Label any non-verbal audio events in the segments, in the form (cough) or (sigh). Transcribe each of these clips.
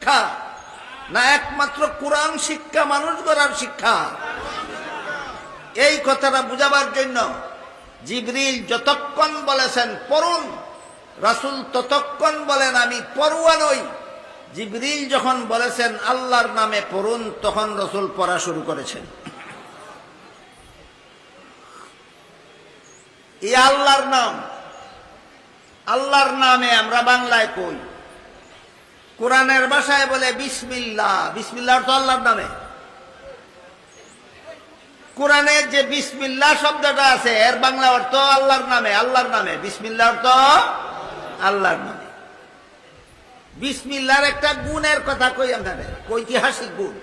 শিক্ষা। না একমাত্র কোরআন শিক্ষা, মানুষ গড়ার শিক্ষা। এই কথাটা বুঝাবার জন্য জিবরিল যতক্ষণ বলেছেন পড়ুন, রাসুল ততক্ষণ বলেন, আমি পড়ুয়া নই। জিবরিল যখন বলেছেন আল্লাহর নামে পড়ুন, তখন রসুল পড়া শুরু করেছেন। এই আল্লাহর নাম, আল্লাহর নামে আমরা বাংলায় কই? কোরআনের ভাষায় বলে বিসমিল্লা বিসমিল্লা তো আল্লাহর নামে। কোরআনের যে বিসমিল্লা শব্দটা আছে, এর বাংলা অর্থ আল্লাহর নামে আল্লাহর নামে। বিসমিল্লা অর্থ আল্লাহর নামে। বিসমিল্লার একটা গুণের কথা কই আপনাদের? ঐতিহাসিক গুণ।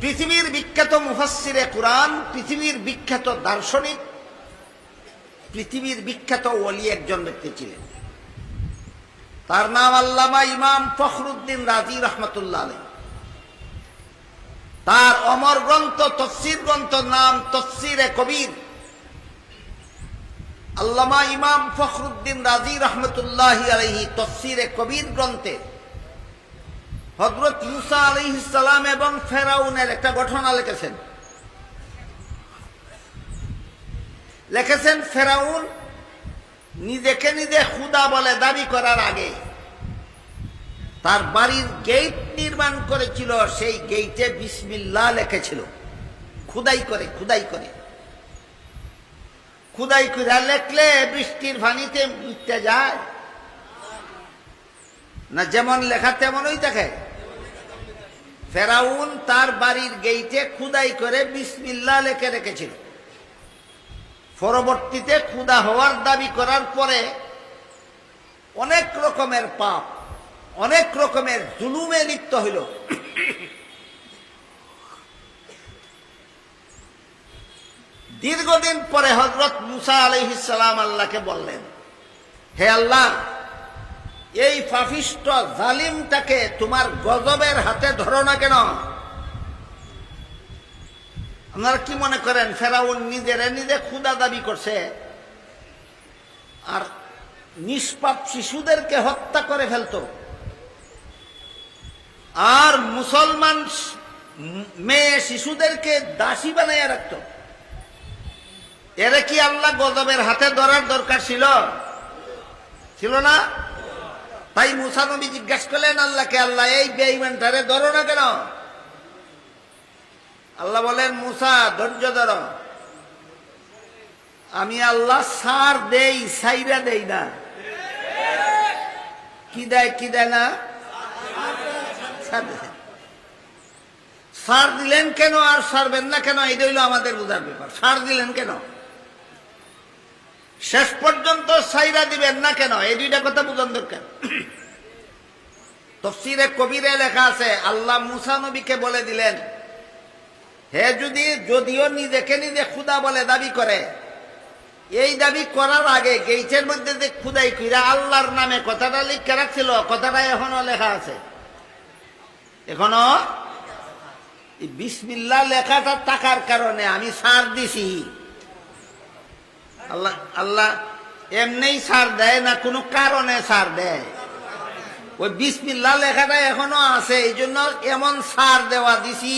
পৃথিবীর বিখ্যাত মুফাসিরে কোরআন, পৃথিবীর বিখ্যাত দার্শনিক, পৃথিবীর বিখ্যাত ওলি একজন ব্যক্তি ছিলেন। তার নাম আল্লামা ইমাম ফখরুদ্দিন রাজি রহমতুল্লাহ আলী তার অমর গ্রন্থ, তফসির গ্রন্থ নাম তফসিরে কবির। আল্লামা ইমাম ফখরুদ্দিন রাজি রহমতুল্লাহ আলহি তফসিরে কবির গ্রন্থে হজরত মুসা আলহিসাম এবং ফেরাউনের একটা ঘটনা লিখেছেন। লিখেছেন ফেরাউন নিজেকে নিজে খুদা বলে দাবি করার আগে তার বাড়ির গেট নির্মাণ করেছিল, সেই গেইটে বিসমিল্লা লেখেছিল। খুদাই করে খুদাই করে। খুদাই করে লেখলে বৃষ্টির ভানিতে মিটতে যায়। না, যেমন লেখা তেমনই দেখে ফেরাউন তার বাড়ির গেইটে খুদাই করে বিসমিল্লা লেখে রেখেছিল। পরবর্তীতে ক্ষুদা হওয়ার দাবি করার পরে অনেক রকমের পাপ, অনেক রকমের জুলুমে লিপ্ত হইল। দীর্ঘদিন পরে হজরত মুসা আলহিসাম আল্লাহকে বললেন, হে আল্লাহ, এই ফাফিষ্ট জালিমটাকে তোমার গজবের হাতে ধরো না কেন? আপনারা কি মনে করেন, ফেরাউন নিজেরা নিজে ক্ষুদা দাবি করছে? আর নিষ্পাপ শিশুদেরকে হত্যা করে ফেলত। আর মুসলমান মেয়ে শিশুদেরকে দাসী বানাইয়া রাখত। এরা কি আল্লাহ গজবের হাতে ধরার দরকার ছিল? ছিল না? তাই মুসানবী জিজ্ঞাসা করলেন, আল্লাহকে আল্লাহ এই বেইমানটারে ধরো না কেন? আল্লাহ বলেন, মুসা, ধৈর্য ধর। আমি আল্লাহ সার দেই, সাইরা দেই না। কি দেয় কি দেয় না? সার দিলেন কেন আর সারবেন না কেন? এটা হইল আমাদের বোঝার ব্যাপার। সার দিলেন কেন? শেষ পর্যন্ত সাইরা দিবেন না কেন? এই দুইটা কথা বুঝান দরকার। (clears throat) তফসিরে কবিরে লেখা আছে, আল্লাহ মুসা নবীকে বলে দিলেন হে যদি, যদিও নিজেকে নিজে ক্ষুদা বলে দাবি করে, এই দাবি করার আগে গেইটের মধ্যে যে খুদাই কইরা আল্লাহর নামে কথাটা লিখে রাখছিল, কথাটা এখনও লেখা আছে। এখনও? বিসমিল্লা লেখাটা টাকার কারণে আমি সার দিছি। আল্লাহ আল্লাহ এমনি সার দেয় না, কোনো কারণে সার দেয়। ওই বিসমিল্লা লেখাটা এখনও আছে এই জন্য এমন সার দেওয়া দিছি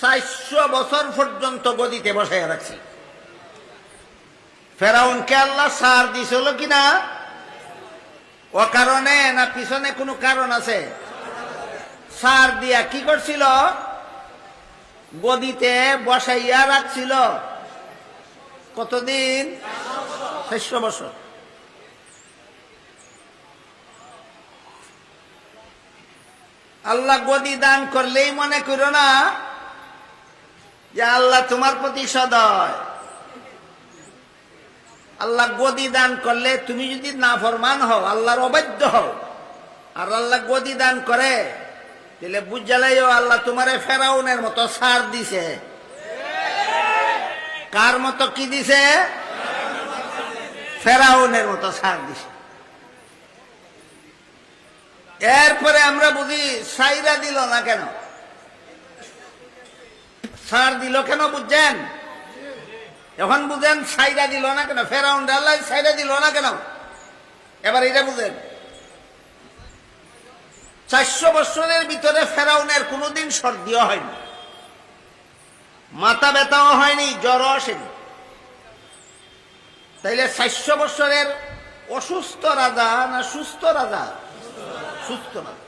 চারশো বছর পর্যন্ত গদিতে বসাই রাখছি। ফেরাউনকে আল্লাহ সার দিছিল কিনা? ও কারণে না পিছনে কোনো কারণ আছে? সার দিয়া কি করছিল? গদিতে বসাইয়া রাখছিল। কতদিন? চারশো বছর। আল্লাহ গদি দান করলেই মনে করো না যে আল্লাহ, তোমার প্রতি সদয়। আল্লাহ গদি দান করলে তুমি যদি না ফরমান হও, আল্লাহর অবাধ্য হও। আর আল্লাহ গদি দান করে, তাহলে বুঝালাইও আল্লাহ, তোমারে ফেরাউনের মতো সার দিছে। কার মতো কি দিছে? ফেরাউনের মতো সার দিছে। এরপরে আমরা বুঝি সাইরা দিল না কেন? সার দিল কেন বুঝছেন? এখন বুঝেন সাইরা দিল না কেন? ফেরাউন আল্লাহ সাইরা দিল না কেন? এবার এটা বুঝেন। চারশো বছরের ভিতরে ফেরাউনের কোনোদিন সর্দিও হয়নি। মাথা ব্যথাও হয়নি, জ্বরও আসেনি। তাইলে চারশো বছরের অসুস্থ রাজা না সুস্থ রাজা? সুস্থ রাজা।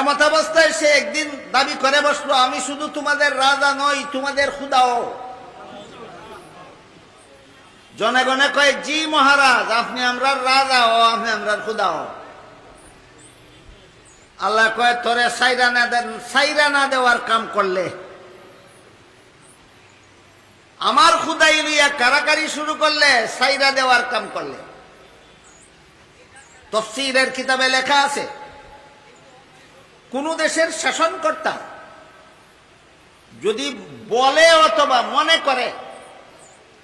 এমত অবস্থায় সে একদিন দাবি করে বসল, আমি শুধু তোমাদের রাজা নই, তোমাদের খুদাও। জনগণে কয়, জি মহারাজ, আপনি আমরা রাজা ও আপনি আমরা খুদাও। আল্লাহ কয়, তোরে সাইরা না দেন, সাইরা না দেওয়ার কাম করলে। আমার খুদাই লইয়া কারাকারি শুরু করলে, সাইরা দেওয়ার কাম করলে। তফসিরের কিতাবে লেখা আছে কোন দেশের শাসনকর্তা যদি বলে অথবা মনে করে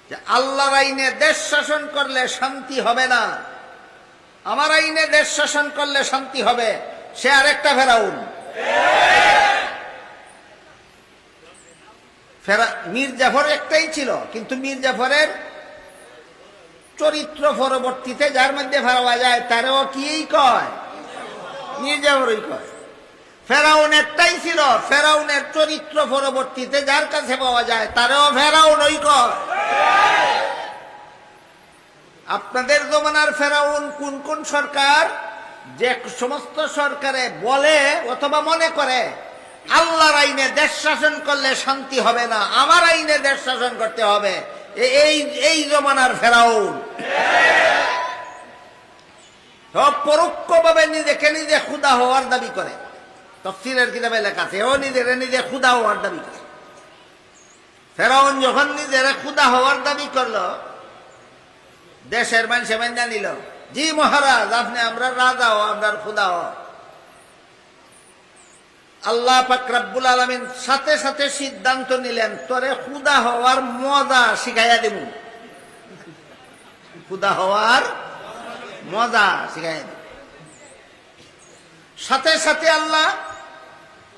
যে আল্লাহর আইনে দেশ শাসন করলে শান্তি হবে না, আমার আইনে দেশ শাসন করলে শান্তি হবে, সে আরেকটা ফেরাউন। ফেরা, মীর জাফর একটাই ছিল, কিন্তু মীর জাফরের চরিত্র পরবর্তীতে যার মধ্যে ফেরাওয়া যায়, তারও কি কয়? মীর জাফরই কয়। ফেরাউন একটাই ছিল, ফেরাউনের চরিত্র পরবর্তীতে যার কাছে পাওয়া যায়, তারও ফেরাউন ওই কয় আপনাদের জমানার ফেরাউন কোন কোন সরকার? যে সমস্ত সরকারে বলে অথবা মনে করে, আল্লাহর আইনে দেশ শাসন করলে শান্তি হবে না, আমার আইনে দেশ শাসন করতে হবে এই এই জমানার ফেরাউন। সব পরোক্ষভাবে নিজেকে নিজে ক্ষুদা হওয়ার দাবি করে। তফসিলের কিতাবে লেখা আছে, ও নিজের নিজে ক্ষুদা হওয়ার দাবি করে। ফেরাউন যখন নিজের ক্ষুদা হওয়ার দাবি করল, দেশের মানুষে মান্যা নিল, জি মহারাজ, আপনি আমরা রাজা, ও আমরা খুদা হ আল্লাহ ফাকরাবুল আলমিন সাথে সাথে সিদ্ধান্ত নিলেন, তোরে খুদা হওয়ার মজা শিখাইয়া দেব খুদা হওয়ার মজা শিখাইয়া দেব সাথে সাথে আল্লাহ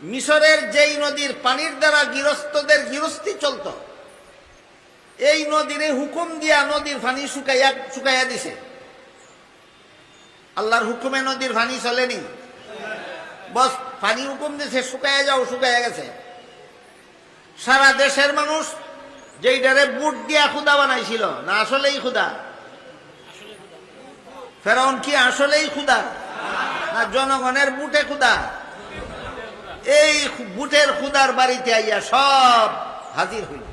মিশরের যেই নদীর পানির দ্বারা গৃহস্থদের গৃহস্থি চলত, এই নদীরে হুকুম দিয়া নদীর পানি শুকাইয়া শুকাইয়া দিছে। আল্লাহর হুকুমে নদীর পানি চলেনি। বস পানি হুকুম দিছে, শুকাইয়া যাও, শুকাইয়া গেছে। সারা দেশের মানুষ যেইটারে বুট দিয়া খুদা বানাইছিল, না আসলেই খুদা ফেরাউন কি আসলেই খুদা না জনগণের বুটে খুদা এই বুটের খুদার বাড়িতে আইয়া সব হাজির হইল।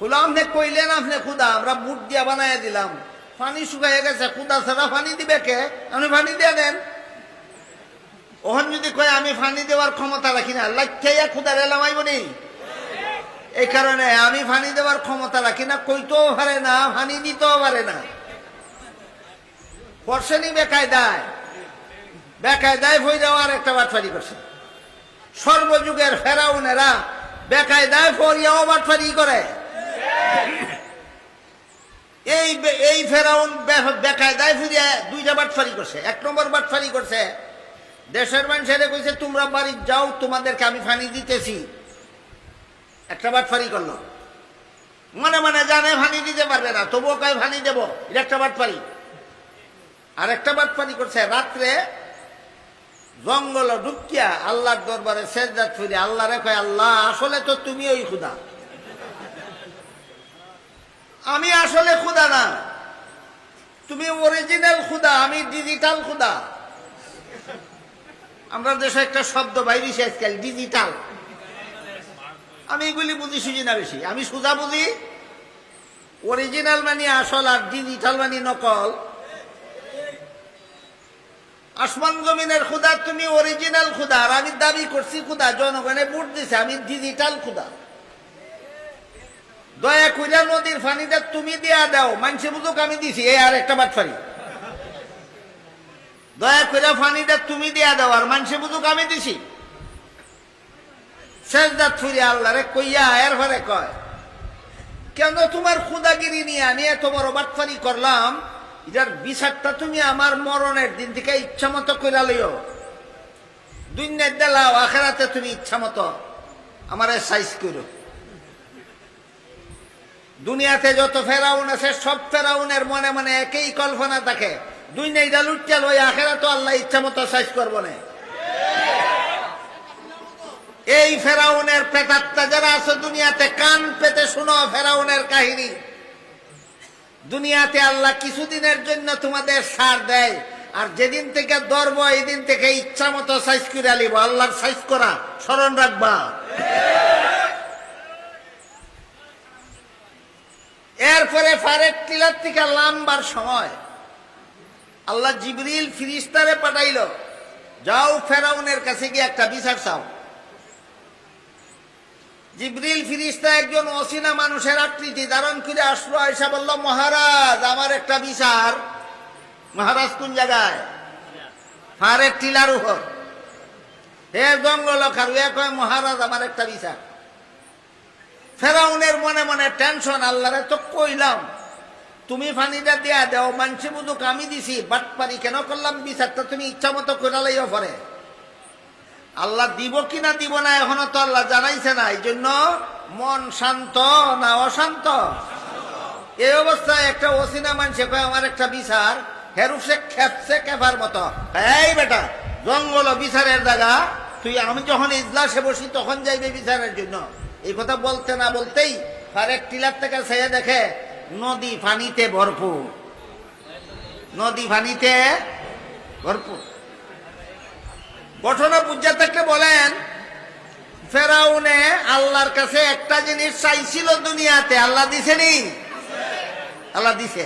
হলো আপনি কইলেন আপনি খুদা, আমরা বুট দিয়া বানাই দিলাম। পানি শুকাইয়া গেছে, খুদা ছাড়া পানি দিবে কে? আপনি পানি দিয়ে দেন। ওখান যদি কয়, আমি ফানি দেওয়ার ক্ষমতা রাখি না লাইখাইয়া খুদা রেলাম আইব নি? এই কারণে আমি ফানি দেওয়ার ক্ষমতা রাখি না, কইতেও পারে না ফানি দিতেও পারে না। করছেনি বেকায়দায়। বেকায়দায় হয়ে যাওয়ার একটা বাটফারি করছে সর্বযুগের ফেরাউনেরা বেকায়দায় ফরিয়াও বাটফারি করে। এই এই ফেরাউন বেকায়দায় ফিরিয়ে দুইটা বাটফারি করছে। এক নম্বর বাটফারি করছে, দেশের মানুষেরা কইছে, তোমরা বাড়ি যাও, তোমাদেরকে আমি ফানি দিতেছি। একটা বাটফারি করল। মনে মনে জানে ফানি দিতে পারবে না, তবুও কয় ফানি দেব। এটা একটা বাটফারি। আর একটা বাটফারি করছে, রাত্রে জঙ্গল ঢুকিয়া আল্লাহর দরবারে সেজদাত ফিরে আল্লাহ রে কয়, আল্লাহ, আসলে তো তুমি ওই খুদা। আমি আসলে খুদা না। তুমি অরিজিনাল খুদা, আমি ডিজিটাল খুদা। আমরা দেশে একটা শব্দ বাইরেছে আজকাল ডিজিটাল আমি এগুলি বুঝি সুঝি না বেশি। আমি সুজা বুঝি। অরিজিনাল মানে আসল আর ডিজিটাল মানে নকল। আসমান জমিনের খুদা তুমি অরিজিনাল খুদা আর আমি দাবি করছি খুদা জনগণে ভোট দিছে, আমি ডিজিটাল খুদা দয়া কইরা নদীর পানিটা তুমি দিয়া দাও, মানুষে বুঝুক আমি দিছি, এই আর একটা বাটফারি। দয়া কইরা পানিটা তুমি দিয়া দাও, আর মানুষে বুঝুক আমি দিছি। ফুরি আল্লাহ রে কইয়া এর ঘরে কয়, কেন তোমার খুদাগিরি নিয়ে আমি এত বড় বাটফারি করলাম? এটার বিচারটা তুমি আমার মরণের দিন থেকে ইচ্ছা মতো কইরা লইও। দুনিয়ার দেলাও আখেরাতে তুমি ইচ্ছা মতো আমার সাইজ করো দুনিয়াতে যত ফেরাউন আছে, সব ফেরাউনের মনে মনে একই কল্পনা থাকে। দুই নেইটা লুটচাল ওই আখেরা তো আল্লাহ ইচ্ছা মতো সাইজ করব না। এই ফেরাউনের প্রেতাত্মা যারা আছে দুনিয়াতে, কান পেতে শুনো ফেরাউনের কাহিনী। দুনিয়াতে আল্লাহ কিছুদিনের জন্য তোমাদের সার দেয়। আর যেদিন থেকে ধরব এই দিন থেকে ইচ্ছা মতো সাইজ করে আলিব। আল্লাহর সাইজ করা, স্মরণ রাখবা। এরপরে ফারেক টিলার থেকে লাম্বার সময়। আল্লাহ জিবরিল ফিরিস্তারে পাঠাইল, যাও ফেরাউনের কাছে গিয়ে একটা বিচার চাও। জিবরিল ফিরিস্তা একজন অসিনা মানুষের আকৃতি ধারণ করে আসলো আয়সা বলল, মহারাজ, আমার একটা বিচার। মহারাজ, কোন জায়গায়? ফারেক টিলার উপর। হে জঙ্গল খারুয়া কয়, মহারাজ, আমার একটা বিচার। ফেরাউনের মনে মনে টেনশন, আল্লাহরে তো কইলাম, তুমি ফানিটা দেয়া দেও মানসি বুধুক আমি দিছি বাট পারি কেন করলাম? বিচারটা তুমি ইচ্ছা মতো করে লাইও পরে। আল্লাহ দিব কি না দিব না এখনও তো আল্লাহ জানাইছে না এই জন্য মন শান্ত না অশান্ত? এই অবস্থায় একটা অসিনা কয়, আমার একটা বিচার হেরুসে খেপসে কেফার মতো। এই বেটা, জঙ্গল বিচারের জায়গা, তুই, আমি যখন ইজলাসে বসি তখন যাইবে বিচারের জন্য। এই কথা বলতে না বলতেই ফারেক টিলার থেকে ছেড়ে দেখে, নদী পানিতে ভরপুর। নদী পানিতে ভরপুর। ঘটনা বুঝা থাকলে বলেন, ফেরাউনে আল্লাহর কাছে একটা জিনিস চাইছিল দুনিয়াতে, আল্লাহ দিছেনি? আল্লাহ দিছে।